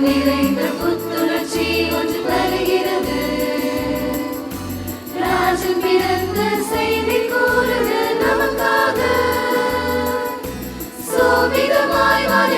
நிறைந்த புத்துணர்ச்சி ஒன்று தருகிறது. ராஜன் பிறந்த செய்தி கூறுக நமக்காக. சோபிதமாய் வாழ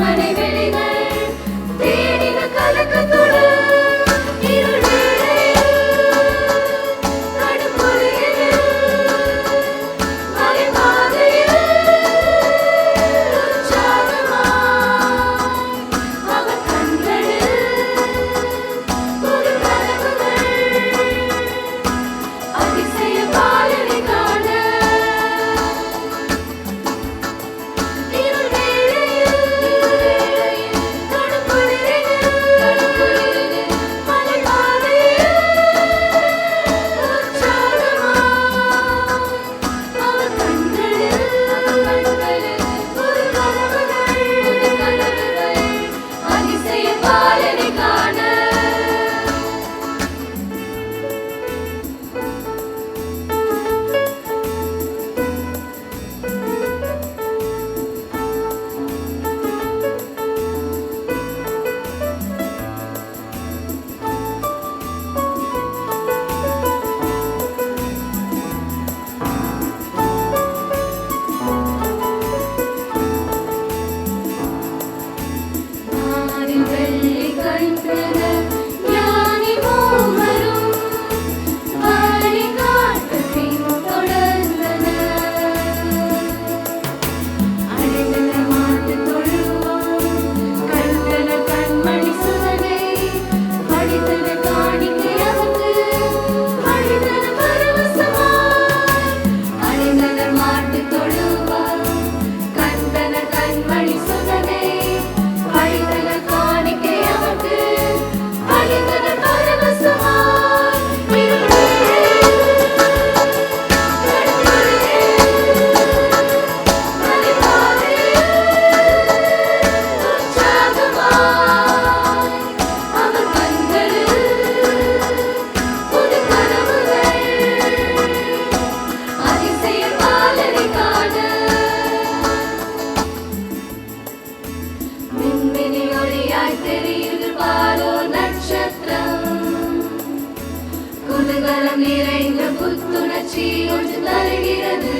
மனைவி. குதூகலம் நிறைந்த புத்துணர்ச்சி ஒன்று தருகிறது.